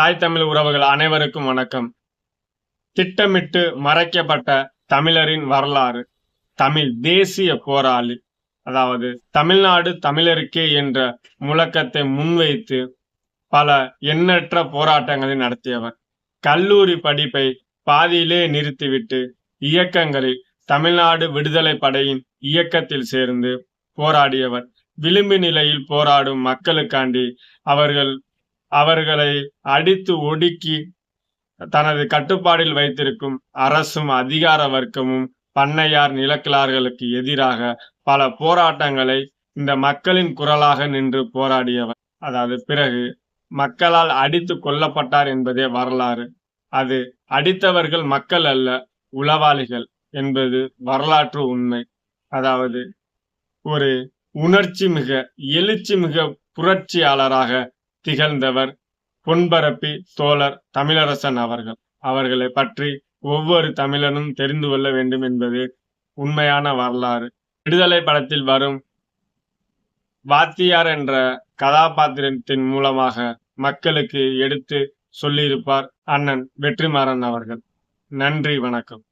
தாய் தமிழ் உறவுகள் அனைவருக்கும் வணக்கம். திட்டமிட்டு மறைக்கப்பட்ட தமிழரின் வரலாறு தமிழ் தேசிய போராளி அதாவது தமிழ்நாடு தமிழருக்கே என்ற முழக்கத்தை முன்வைத்து பல எண்ணற்ற போராட்டங்களை நடத்தியவர். கல்லூரி படிப்பை பாதியிலே நிறுத்திவிட்டு இயக்கங்களில் தமிழ்நாடு விடுதலை படையின் இயக்கத்தில் சேர்ந்து போராடியவர். விளிம்பு நிலையில் போராடும் மக்களுக்காண்டி அவர்கள் அவர்களை அடித்து ஒடுக்கி தனது கட்டுப்பாடில் வைத்திருக்கும் அரசும் அதிகார வர்க்கமும் பண்ணையார் நிலக்கிழார்களுக்கு எதிராக பல போராட்டங்களை இந்த மக்களின் குரலாக நின்று போராடியவர். அதாவது பிறகு மக்களால் அடித்து கொல்லப்பட்டார் என்பதே வரலாறு. அது அடித்தவர்கள் மக்கள் அல்ல உளவாளிகள் என்பது வரலாற்று உண்மை. அதாவது ஒரு உணர்ச்சி மிக எழுச்சி மிக புரட்சியாளராக திகழ்ந்தவர் பொன்பரப்பி தோழர் தமிழரசன் அவர்கள். அவர்களை பற்றி ஒவ்வொரு தமிழனும் தெரிந்து கொள்ள வேண்டும் என்பது உண்மையான வரலாறு. விடுதலை படத்தில் வரும் வாத்தியார் என்ற கதாபாத்திரத்தின் மூலமாக மக்களுக்கு எடுத்து சொல்லியிருப்பார் அண்ணன் வெற்றிமாறன் அவர்கள். நன்றி வணக்கம்.